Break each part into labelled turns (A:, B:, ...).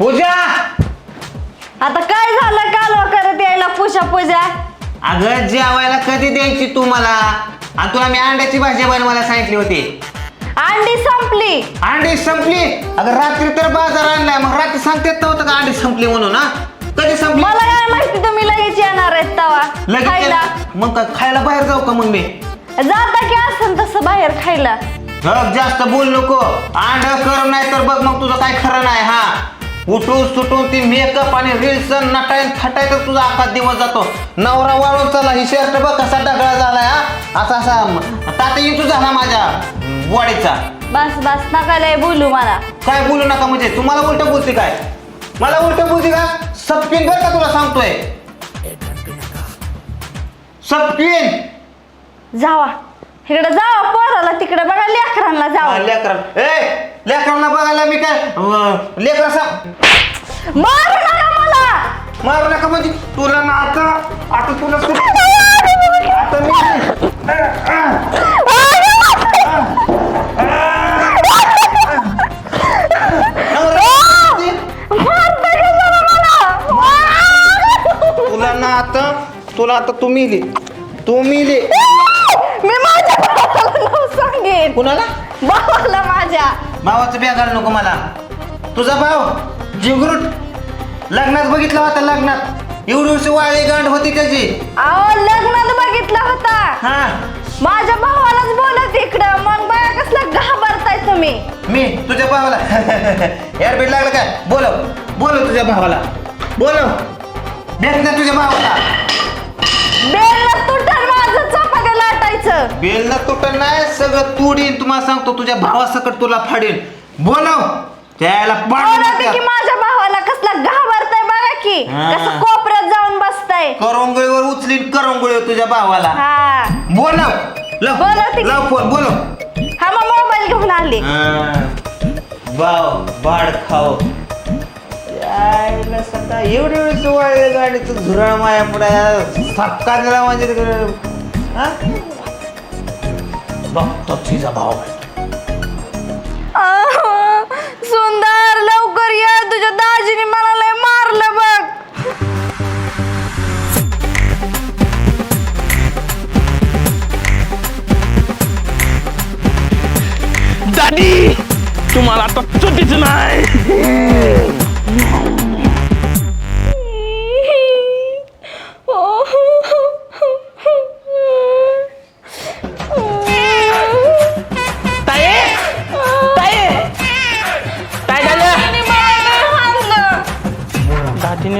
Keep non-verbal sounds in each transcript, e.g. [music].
A: पूजा!
B: आता काय झालं? काल करत यायला पूजा पूजा?
A: अगं जेवायला कधी द्यायची तू मला? आणि तुला मी अंड्याची भाजी बनवायला सांगितली होती.
B: अंडी संपली.
A: अंडी संपली? अगं रात्री तर बाजार आणलाय. मग रात्री सांगतेत नव्हतं का अंडी संपली म्हणून हा? कधी संपली?
B: मला काय माहिती तुम्ही लगेच येणार आहेत तवा.
A: लगेच
B: खायला.
A: मग काय खायला बाहेर जाऊ का मग मी?
B: जाता की असेल तसं बाहेर खायला.
A: जास्त बोल नको. अंड कर नाही तर बघ मग तुझं काय खरं नाही हा? उठून सुटून ती मेकअप आणि रील्स नटाय थटाय तर तुझा अख्खा दिवस जातो. नवरा वाळून चला ही शर्ट बघ कसा डगळा झालाय हा. असा असा ताता येतो झाला माझ्या बॉडीचा
B: बस बस नका लय बोलू मला.
A: काय बोलू नका म्हणजे? तुम्हाला उलट बोलते काय? मला उलट बोलते का? सपकिन बरं का तुला सांगतोय? सपकिन!
B: जावा. इकडे जावा पोराला तिकडे बघा लेकरांना जावा.
A: लेकरा ए लेकरांना बघायला मी काय अं, लेकरा
B: मारू नका मला!
A: मारू नका म्हणजे तुला ना आता आता तुला सुट- आता मी
B: मारताय कशाला मला?
A: तुला ना आता तुला आता तू मिली तू मिली
B: मी माझ्या भावाला नाव सांगेन
A: कुणाला?
B: भावाला माझ्या.
A: भावाचं बिया घालू नको मला. तुझा भाव? जिगरूट. लग्नात बघितला होता लग्नात. एवढी वाळी गांड होती त्याची.
B: अहो लग्नात बघितला होता.
A: हा.
B: माझ्या भावालाच बोलत इकडं. मग बघा कसलं घाबरताय तुम्ही?
A: मी? तुझ्या भावाला. [laughs] एअरबेट लागलं काय? बोलव. बोलव तुझ्या भावाला. बोलव. भेट ना तुझ्या भावाला.
B: बेल लाटायचं
A: बेल ना तुटन नाही सगळं तुडीन. तुम्हाला सांगतो तुझ्या भावासकट तुला फाडीन. बोलव. त्याला
B: बोलते की माझ्या भावाला कसला घाबरताय बघा की.
A: हा.
B: कसं कोपऱ्यात जाऊन बसताय.
A: करंगळीवर उचलीन करंगळी तुझ्या भावाला.
B: हा.
A: बोलव. लव.
B: बोलवते की.
A: लव फोन बोलव.
B: हा मग मोबाईल घेऊन आले.
A: बाव बाड खाओ यायला एवढी एवढी सुवाळे गाडीचं? झुरळ माया पुढे. सपका दिला म्हणजे तिकडे हा? बघतो तिचा भाव
B: सुंदर लवकर या. तुझ्या दाजीने मला लय मारलं बघ.
C: दादी तुम्हाला आता चुकीच नाही.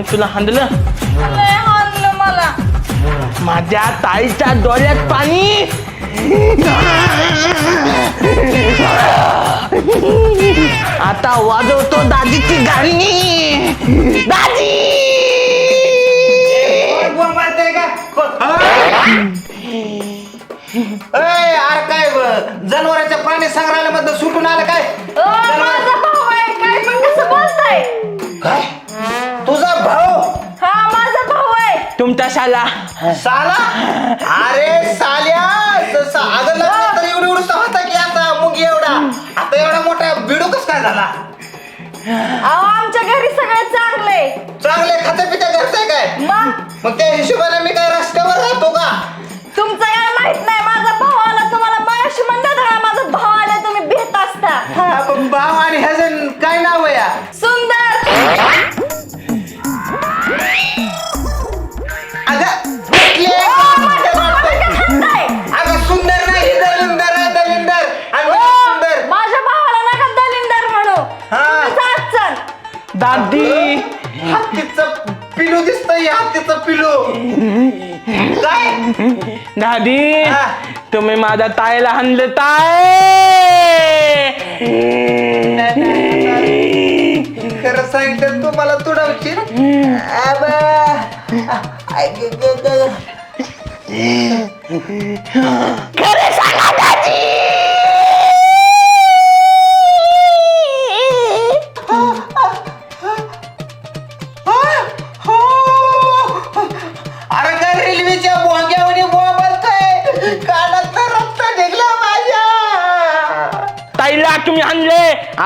C: दादीने तुला हांदलं
B: लय हाणलं मला.
C: माझ्या ताईच्या डोळ्यात पाणी. आता वाजवतो दादीची गाणी. दादी!
A: अरे काय ब- जनावरांच्या प्राणी संग्रहालयामध्ये सुटून आलं काय?
B: भाऊ. हा माझा भाऊ आहे.
C: तुमच्या शाला.
A: साला अरे साल्या तसा अगं लग्नात तर एवढी होता की आता मुगी एवढा. आता एवढा मोठा बिडू कस काय झाला?
B: अहो आमच्या घरी सगळे चांगले
A: चांगले खात्या पित्या घरचं आहे काय?
B: मग?
A: मग त्या हिशोबाने मी काय रस्त्यावर राहतो का?
B: तुमचं काय माहीत नाही माझा भाऊ आला तुम्हाला मगाशी म्हणतात माझा भाऊ आला तुम्ही भेट असता.
A: हा, पण भाव आणि ह्याचं काय नाव आहे या? हा.
B: तुम्ही
C: माझ्या ताईला हाणले ताय
A: खरं सांगितलं तू मला तुडवशील आबा.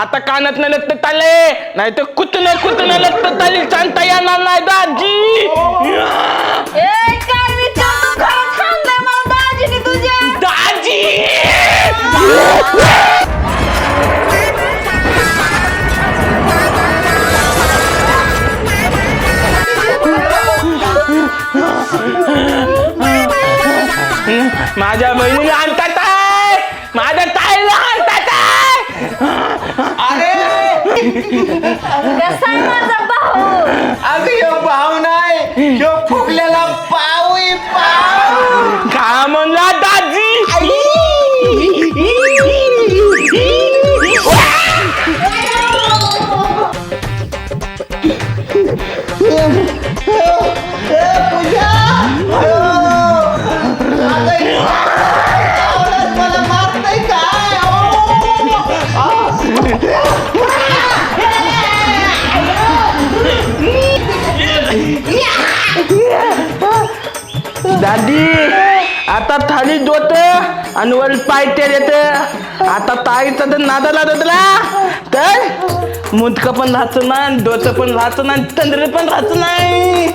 C: आता कानात न लटत आले नाही तर कुतन कुतन लटत आली सांगता येणार नाही दाजी.
B: ए काय विचार खरंच हाणलंय मला दाजीने तुझ्या
C: दाजी! माझ्या बहिणीला
B: कसा आहे माझा भाऊ.
A: अगं ह्यो भाव नाही. ह्यो फुगलेला पाव आहे, पाव
C: का म्हणला दाजी? दादी आता थाली दोत आणि वर पाय ते येत आता ताईचा तर नादाला लागला तर मुदक पण राहत नाही डोचं पण राहत नाही तंद्र पण राहत नाही.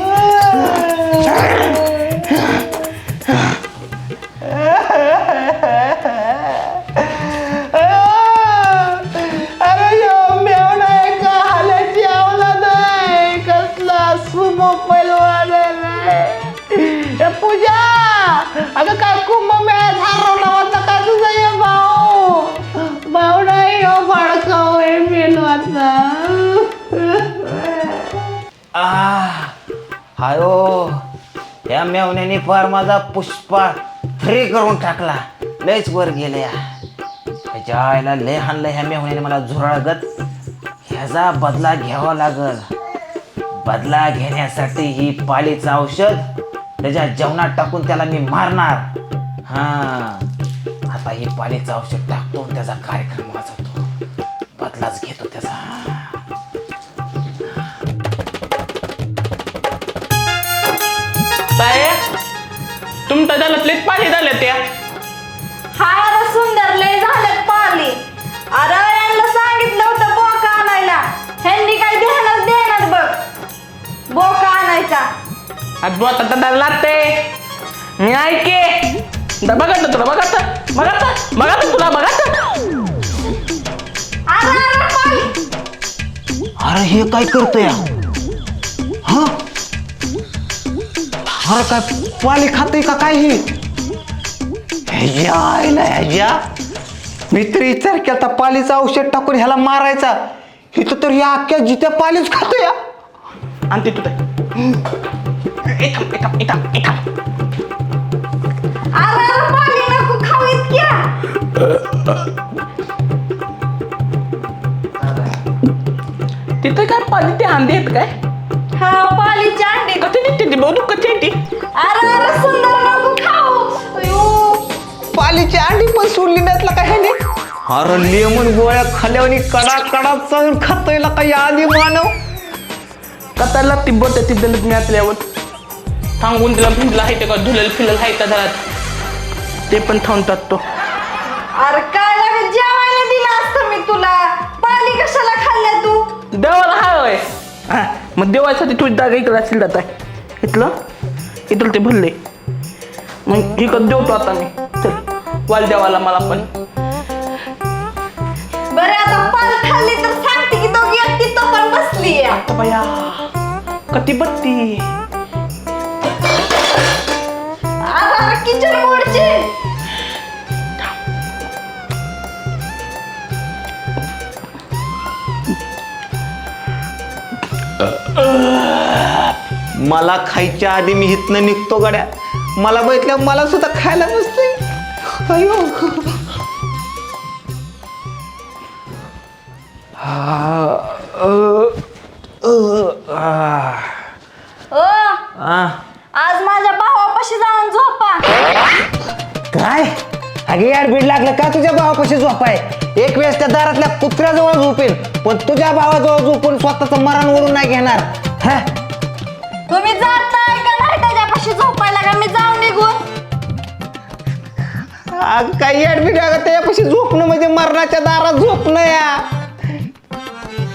A: हायो. या मेवण्याने फार माझा पुष्पा फ्री करून टाकला. लयच वर गेले ह्याच्या आईला लय हाणलं ह्या मेवण्याने मला झुराळगत. ह्याचा बदला घ्यावा लागल. बदला घेण्यासाठी ही पालीचं औषध त्याच्या जेवणात टाकून त्याला मी मारणार. हा. आता ही पालीचं औषध टाकतो त्याचा कार्यक्रम वाचवतो बदलाच घेतो त्याचा.
C: तुमच्या झालं पाणी झालं त्या.
B: हाय अरे सुंदर लय झालं पाली अरे यांना सांगितलं होतं बोका आणायला. ह्यांनी काय ध्यानच देणार बघ. बोका आणायचा.
C: आज बोत आता लागते मी ऐके. दा बघा तर तुला बघा तर. बघा तर. बघा तर तुला बघा तर.
B: अरे अरे पाली
A: अरे हे काय करतोय? हा? अरे काय पाली खाते का काय हे? ह्याच्या आईला ह्याच्या मी तरी विचार केला पालीचं औषध टाकून ह्याला मारायचा. इथं तर या अख्ख्या जित्या पालीच खातोय हा.
C: आणि ते
B: पाली
C: तिथं काय पाणी ते अंडे आहेत काय?
B: हा पालीची
C: कधी निघते ती बहु कधी येते?
B: अरे अरे सुंदर नको खाऊ. अयो.
A: पालीची अंडी पण सोडली नाहीत का ह्याने? अरे लेमन गोळ्या खाल्यावर कडा कडा चालून खातोय का या आधी मानव.
C: कताला ती बोट ती दलत मी आतल्यावर थांबून तिला भिजला आहे ते का? धुलेल फिलल आहे त्या घरात. ते पण थांबून टाकतो
B: अरे काय लागत जेवायला दिलं असतं मी तुला. पाली कशाला खाल्ल्या तू?
C: देवाला हा होय. हा. मग देवासाठी तुझी जागा इकडे असेल जात आहे इथलं? इथलं ते भरले. मग इकडं देवतो आता मी. चल वाल देवाला मला पण.
B: बरं आता पाल खाल्ली तर सांगते की दोघी एकटी तो पण बसली
C: आता बया कती बत्ती
B: किचन मोडची.
A: मला खायच्या आधी मी इथनं निघतो गड्या. मला बघितल्या मला सुद्धा खायला नसते. अयो. हा, अ, अ, आ,
B: ओ
A: आ.
B: आज माझ्या भावापाशी जाऊन झोपा.
A: काय? अगे यार बीड लागलं का तुझ्या भावापाशी झोपाय? एक वेळेस त्या दारातल्या कुत्र्याजवळ झोपेन. पण तुझ्या भावाजवळ झोपून स्वतःच मरण वरून नाही घेणार. हा?
B: तुम्ही जाताय का नाही त्याच्यापाशी झोपायला? का मी जाऊन निघून?
A: अग काही ऍडमिट त्याच्यापाशी झोपणं म्हणजे मरणाच्या दारात झोपणं या.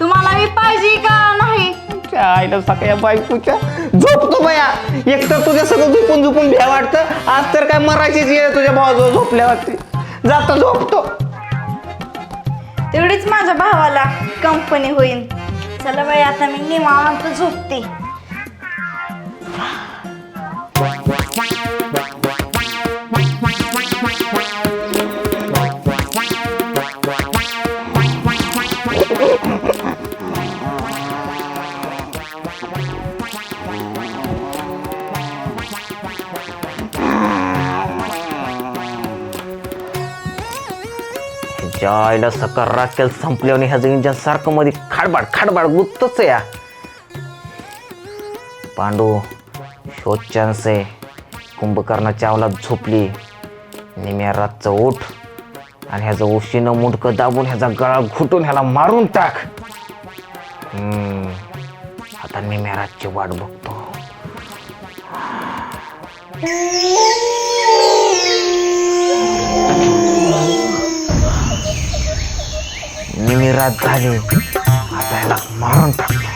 B: तुम्हाला मी पाहिजे का नाही?
A: त्या आईला सगळ्या बायकोच्या झोपतो बया. एक तर तुझ्या सगळं झोपून झोपून भ्या वाटतं. आज तर काय मरायचीच येईल तुझ्या भावाजवळ झोपल्यावरती जातो झोपतो.
B: तेवढीच माझ्या भावाला कंपनी होईल चला बाई आता मी निवांत झोपते.
A: ह्याच्या आईला सकार राखेल संपल्यावर ह्याचं इंजन सारखं मध्ये खाडबाड खाडबाड गुत्तच या. पांडू शोध चान्स आहे. कुंभकर्णाच्या अवलात झोपली. निम्या रातचं ओठ आणि ह्याचं उशीनं मुंडकं दाबून ह्याचा गळा घुटून ह्याला मारून टाक. आता निम्या रातची वाट बघतो. निमी रात झाली आता ह्याला मारून टाकतो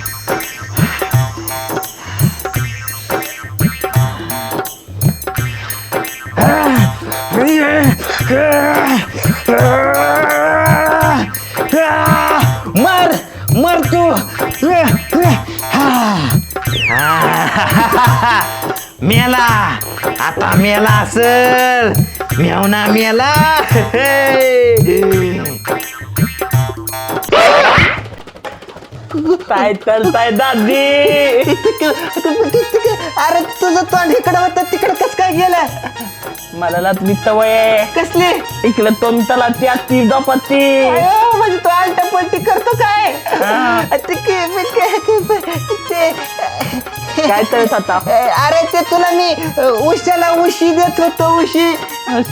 A: मर मर तू मेला आता मेला असल मेवना मेला
C: काय चालताय दादी.
A: अरे तुझं तोंड इकडं होतं तिकडं कस काय गेलं?
C: मला लाचली सवय
A: कसली?
C: इकडे तोंडला ती ती डोपाती
A: अयो, म्हणजे तू आलटा पलटी करतो काय?
C: हा.
A: ते के- के- के- ते
C: काय करत होता?
A: अरे ते तुला मी उशाला उशी देत होतो उशी.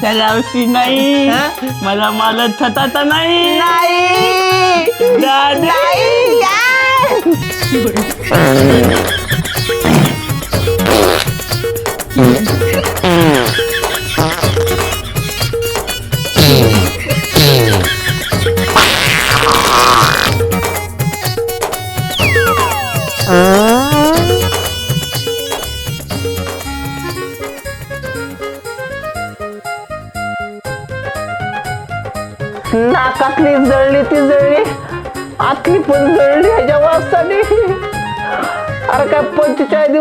C: त्याला औषधी नाही.
A: हा?
C: मला मालत तर नाही.
A: नाही.
C: दादी.
A: नाही.
C: नाकातली जळली ती जळली. आतली पण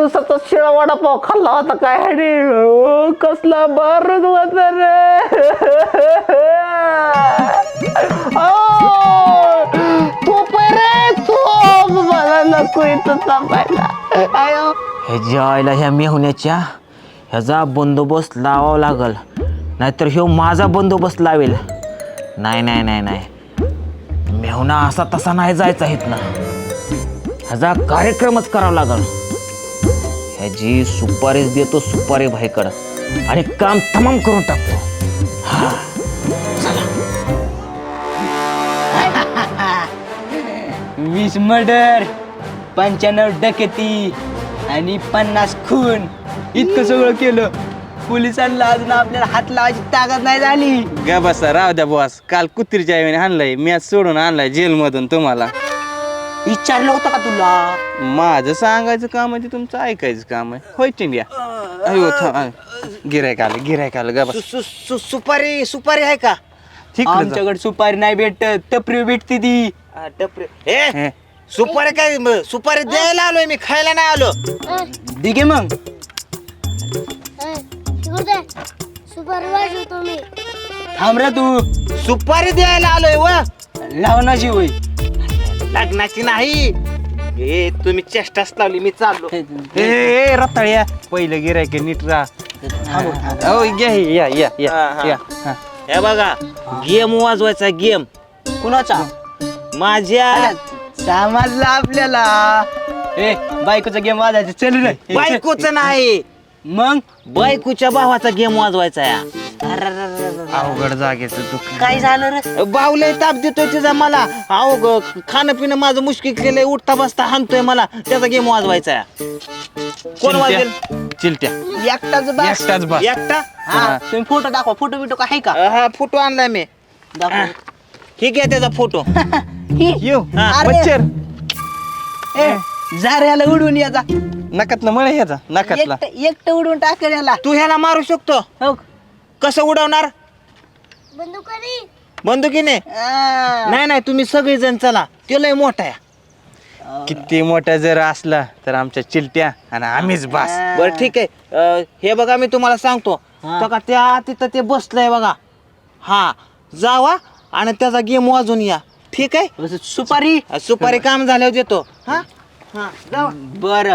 C: दिवसाचा शिळा वडापाव खाल्ला होता काय? आणि कसला बारूद होता रे? ओ, आहे रे तूप! मला नको इथं थांबायला. आयो
A: ह्याच्या आईला ह्या मेहुण्याच्या ह्याचा बंदोबस्त लावावा लागल. नाहीतर ह्यो माझा बंदोबस्त लावेल. नाही नाही नाही नाही. मेहुणा असा तसा नाही जायचा ना ह्याचा कार्यक्रमच करावा लागल. ह्याची सुपारीच देतो सुपारी भाईकडं. आणि काम तमाम करून टाकतो.
D: वीस मर्डर पंच्याण्णव डकेती आणि पन्नास खून. इतकं सगळं केलं. पोलिसांना अजून आपल्याला हात लावायची ताकद नाही झाली.
E: गा बसा राव द्या बॉस काल कुत्रीच्या आईने आणलाय मॅच सोडून आणलाय जेलमधून तुम्हाला.
D: विचारलं होतं का तुला?
E: माझं सांगायचं काम आहे ते तुमचं ऐकायचं काम आहे. होय टिंडिया. अयो गिरायक आलं गिरायक आलं गा बस.
A: सुपारी सुपारी आहे का?
E: ठीक
D: आमच्याकडे सुपारी नाही भेटत टपरी भेटती ती.
E: हे.
A: सुपारी काय सुपारी द्यायला आलोय मी खायला नाही आलो.
D: दिगे मग.
F: मी
D: थांब रे तू.
A: सुपारी द्यायला आलोय व.
D: लावणाची होई
A: लग्नाची नाही. ए तुम्ही चेष्टाच लावली मी चाललो.
E: ए, रताळ्या पहिलं गिरायक नीट राहा. हो घ्या हे, या या या
A: हा, हा.
E: या. हा.
A: हे बघा गेम वाजवायचा गेम.
D: कुणाचा?
A: माझ्या
D: समजलं आपल्याला. ए बायकोचा गेम वाजायचा. चल रे.
A: बायकोच नाही.
D: मग
A: बायकोच्या भावाचा गेम वाजवायचा या
E: अवघड जागेचं दुःख
D: काय झालं रे?
A: बावले ताप देतोय तिचा मला. अहो खाणं पिणं माझं मुश्किल केलंय उठता बसता हाणतोय मला. त्याचा गेम वाजवायचा आहे. कोण वाजेल?
E: चिलट्या.
D: एकटाच
E: एकटाच बस.
A: एकटा?
D: हा. तुम्ही फोटो दाखवा. फोटो बिटो काय का?
A: हा फोटो आणलाय मी.
D: दाखवा.
A: हे घ्या त्याचा फोटो. [laughs]
E: येऊ
A: हा,
E: मच्छर.
D: ए झाऱ्याला उडून याचा
E: नकातला मळ ह्याचा नकातला.
D: एकटं एकटं उडून टाकेल याला
A: तू ह्याला मारू शकतो.
D: हो.
A: कसं उडवणार?
F: बंदुकरी.
A: बंदुकीने?
D: आ.
A: नाही नाही तुम्ही सगळेजण चला. तो लय मोठा आहे.
E: किती मोठा जर असला तर आमच्या चिलट्या आणि आम्हीच बास.
A: बरं ठीक आहे. अं, हे बघा मी तुम्हाला सांगतो. का त्या तिथं ते बसलंय बघा. हा जावा आणि त्याचा गेम वाजून या. ठीक आहे?
D: सुपारी.
A: सुपारी काम झाल्यावर देतो. हा? हा जावा
D: बर.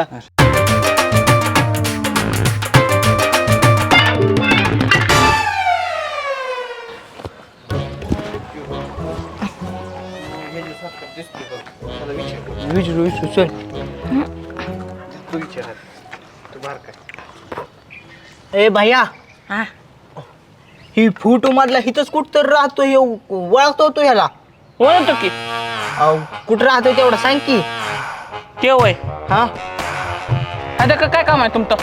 D: विचारू विचारू चल. ए भैया. ही. फोटो मधला हिथंच कुठ तर राहतो हे ओळखतो तो ह्याला.
C: ओळखतो की.
D: अहो, कुठं राहतो तेवढं सांग की.
C: ते वय
D: हा
C: आता का- काय काम आहे तुमचं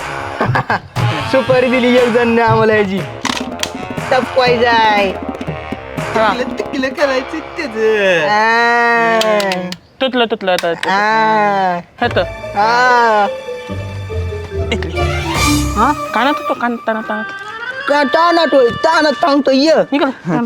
D: सुपारी दिली एक जण आम्हाला याची टपवाय जाय
C: हा
E: तिकलं करायचं त्याच
D: आ,
C: तुटलं तुटलं आता
D: आ,
C: हेत
D: आ. हा
C: कानात होतो कान ताना तानात
D: का तानात होय तानात सांगतो ये
C: निघाल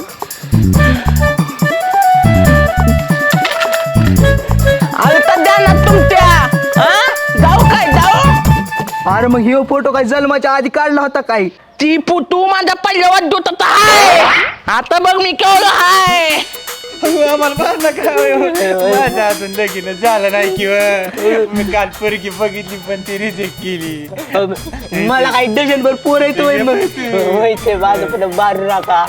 D: मग हे फोटो काय जन्माच्या आधी काढला होता काय?
C: ती पुटू माझ्या पहिल्यावर दुतत आहे. आता बघ मी केवढं हाय
E: आम्हाला माझ्या अजून लगीन झालं नाही किंवा मी काल पोरगी बघितली पण ती रिजेक्ट केली.
D: मला काही डझनभर पोर येतो होय ते माझं पण बारू नका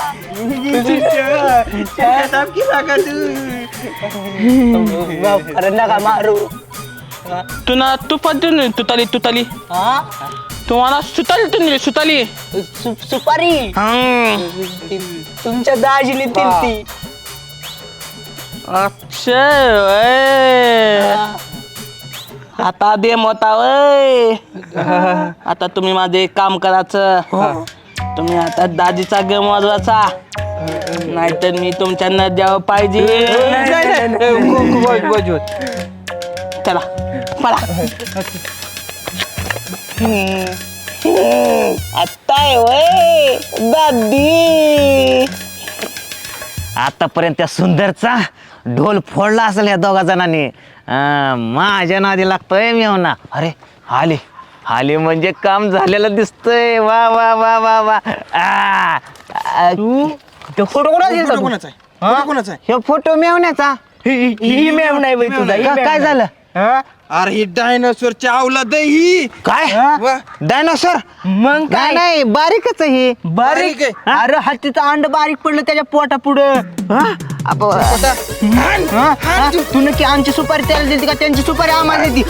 D: अरे नका मारू.
C: तुला तुपात देऊन तुताली तुताली.
D: हा?
C: तुम्हाला सुताली तुम्ही सुताली.
D: सु- सुपारी.
C: हं.
D: तुमच्या दाजीने दिलती
C: अच्छा वय. आता दे मोता वय आता तुम्ही माझे काम करायचं. तुम्ही आता दाजीचा गेम वाजवायचा नाहीतर मी तुमच्या नद्यावर पाहिजे. चला. पळा. आता आहे वय. दादी.
A: आतापर्यंत त्या सुंदरचा ढोल फोडला असेल या दोघा जणांनी. अं, माझ्या नादी लागतोय मी ना अरे आले. आले म्हणजे काम झालेलं दिसतंय. वा वा वा वा वा. आ, आ,
D: तो? फोटो कोणाचा?
A: हे? फोटो मिळवण्याचा
D: ही- ही नाही बाई तुझा
A: का- काय. झालं?
E: अरे ही डायनोसॉरची आवलाद आहे ही.
A: काय?
E: वा.
A: डायनोसर?
D: मग
A: नाही
D: काय?
A: नाही बारीकच आहे ही.
D: बारीक? अरे हत्तीचं अंड बारीक पडलं त्याच्या पोटा पुढं तू. नक्की आमची सुपारी त्याला दिली का? त्यांची सुपारी आम्हाला दिली